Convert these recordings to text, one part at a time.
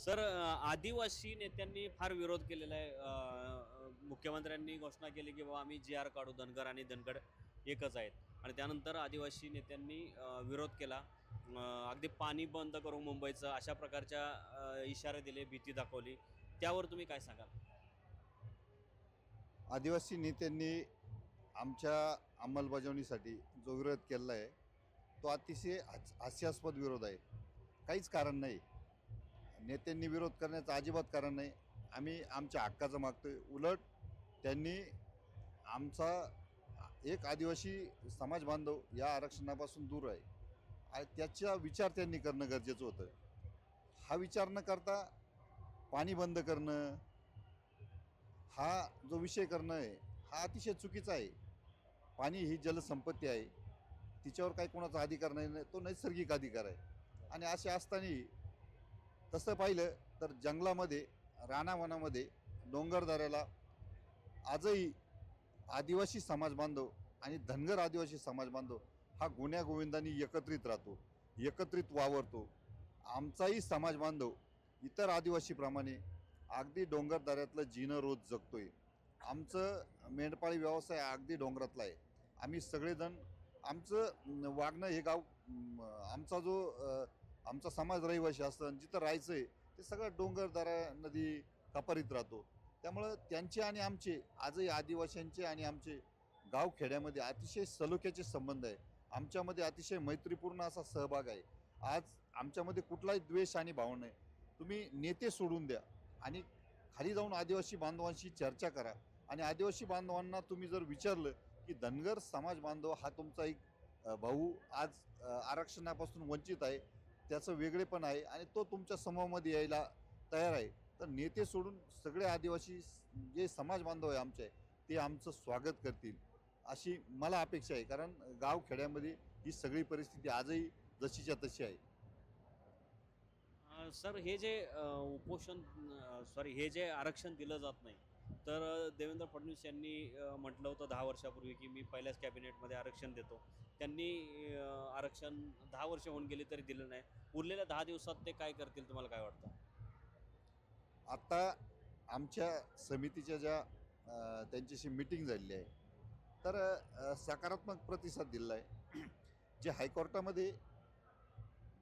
Sir आदिवासी नेत्यांनी फार विरोध केलेला आहे. मुख्यमंत्र्यांनी घोषणा केली की बाबा आम्ही जी आर काढू धनगर आणि धनगड एकच आहेत. आणि त्यानंतर आदिवासी नेत्यांनी विरोध केला. अगदी पाणी बंद करू मुंबईचं अशा प्रकारच्या इशारे दिले भीती दाखवली. त्यावर तुम्ही काय सांगाल? आदिवासी नेत्यांनी आमच्या अंमलबजावणीसाठी जो विरोध केला आहे तो अतिशय हास्यास्पद विरोध आहे. काहीच कारण नाही. नेत्यांनी विरोध करण्याचं अजिबात कारण नाही. आम्ही आमच्या हक्काचं मागतोय. उलट त्यांनी आमचा एक आदिवासी समाज बांधव या आरक्षणापासून दूर आहे. आणि त्याचा विचार त्यांनी करणं गरजेचं होतं. हा विचार न करता पाणी बंद करणं हा जो विषय करणं आहे हा अतिशय चुकीचा आहे. पाणी ही जलसंपत्ती आहे. तिच्यावर काही कोणाचा अधिकार नाही तो नैसर्गिक अधिकार आहे. आणि असे असताना तसं पाहिलं तर जंगलामध्ये रानावनामध्ये डोंगरदऱ्याला आजही आदिवासी समाज बांधव आणि धनगर आदिवासी समाज बांधव हा गुण्यागोविंदांनी एकत्रित राहतो एकत्रित वावरतो. आमचाही समाज बांधव इतर आदिवासीप्रमाणे अगदी डोंगरदऱ्यातलं जीनं रोज जगतोय. आमचं मेंढपाळी व्यवसाय अगदी डोंगरातला आहे. आम्ही सगळेजण आमचं वागणं हे गाव आमचा जो आमचा समाज रहिवासी असं जिथं राहायचं आहे ते सगळं डोंगरदऱ्या नदी कपारीत राहतो. त्यामुळं त्यांचे आणि आमचे आजही आदिवासींचे आणि आमचे गावखेड्यामध्ये अतिशय सलोख्याचे संबंध आहे. आमच्यामध्ये अतिशय मैत्रीपूर्ण असा सहभाग आहे. आज आमच्यामध्ये कुठलाही द्वेष आणि भाव नाही. तुम्ही नेते सोडून द्या आणि खाली जाऊन आदिवासी बांधवांशी चर्चा करा. आणि आदिवासी बांधवांना तुम्ही जर विचारलं की धनगर समाज बांधव हा तुमचा एक भाऊ आज आरक्षणापासून वंचित आहे त्याचं वेगळेपण आहे आणि तो तुमच्या समूहामध्ये यायला तयार आहे. तर नेते सोडून सगळे आदिवासी जे समाज बांधव आहे आमचे ते आमचं स्वागत करतील अशी मला अपेक्षा आहे. कारण गावखेड्यामध्ये ही सगळी परिस्थिती आजही जशीच्या तशी आहे. सर हे जे उपोषण सॉरी हे जे आरक्षण दिलं जात नाही तर देवेंद्र फडणवीस यांनी म्हटलं होतं दहा वर्षापूर्वी की मी पहिल्याच कॅबिनेटमध्ये आरक्षण देतो. त्यांनी आरक्षण दहा वर्ष होऊन गेली तरी दिलं नाही. उरलेल्या दहा दिवसात ते काय करतील तुम्हाला काय वाटतं? आता आमच्या समितीच्या ज्या त्यांच्याशी मिटिंग झालेली आहे तर सकारात्मक प्रतिसाद दिलेला आहे. जे हायकोर्टामध्ये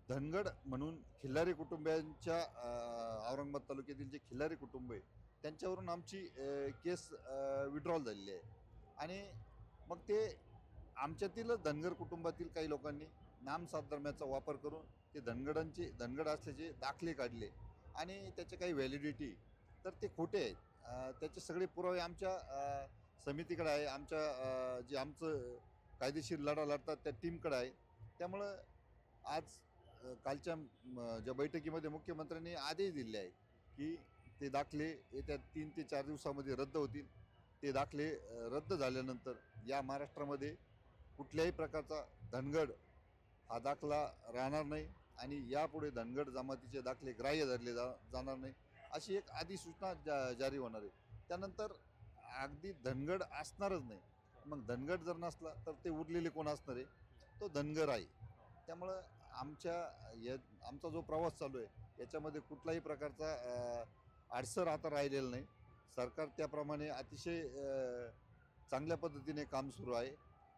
धनगड म्हणून खिल्लारी कुटुंबियांच्या औरंगाबाद तालुक्यातील जे खिल्लारी कुटुंब आहे त्यांच्यावरून आमची केस विड्रॉल झालेली आहे. आणि मग ते आमच्यातील धनगर कुटुंबातील काही लोकांनी नामसाधर्म्याचा वापर करून ते धनगडांचे धनगड असल्याचे दाखले काढले. आणि त्याचे काही व्हॅलिडिटी तर ते खोटे आहेत. त्याचे सगळे पुरावे आमच्या समितीकडे आहे. आमच्या जे आमचं कायदेशीर लढा लढतात त्या टीमकडे आहे. त्यामुळं आज कालच्या ज्या बैठकीमध्ये मुख्यमंत्र्यांनी आदेश दिले आहेत की ते दाखले येत्या तीन ते चार दिवसामध्ये रद्द होतील. ते दाखले रद्द झाल्यानंतर या महाराष्ट्रामध्ये कुठल्याही प्रकारचा धनगड हा दाखला राहणार नाही आणि यापुढे धनगड जमातीचे दाखले ग्राह्य धरले जा जाणार नाही अशी एक अधिसूचना जा जारी होणार आहे. त्यानंतर अगदी धनगड असणारच नाही. मग धनगड जर नसला तर ते उरलेले कोण असणार आहे? तो धनगर आहे. त्यामुळं आमच्या या आमचा जो प्रवास चालू आहे याच्यामध्ये कुठलाही प्रकारचा आडसर अडसर आता राहिलेलं नाही. सरकार त्याप्रमाणे अतिशय चांगल्या पद्धतीने काम सुरू आहे.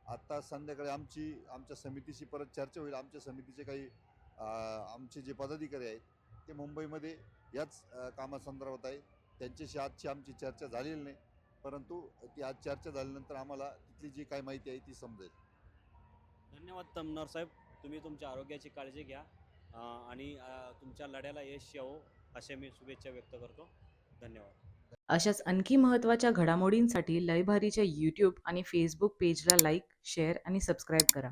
आत्ता संध्याकाळी आमची आमच्या समितीशी परत चर्चा होईल. आमच्या समितीचे काही आमचे जे पदाधिकारी आहेत ते मुंबईमध्ये याच कामासंदर्भात आहे. त्यांच्याशी आजची आमची चर्चा झालेली नाही. परंतु ती आज चर्चा झाल्यानंतर आम्हाला तिथली जी काय माहिती आहे ती समजेल. धन्यवाद तमनर साहेब. तुम्ही तुमच्या आरोग्याची काळजी घ्या. आणि तुमच्या लढ्याला यश यावो. असे मी शुभेच्छा व्यक्त करतो. धन्यवाद. अशाच आणखी महत्त्वाच्या घडामोडींसाठी लयभारीच्या यूट्यूब आणि फेसबुक पेजला लाईक शेअर आणि सबस्क्राईब करा.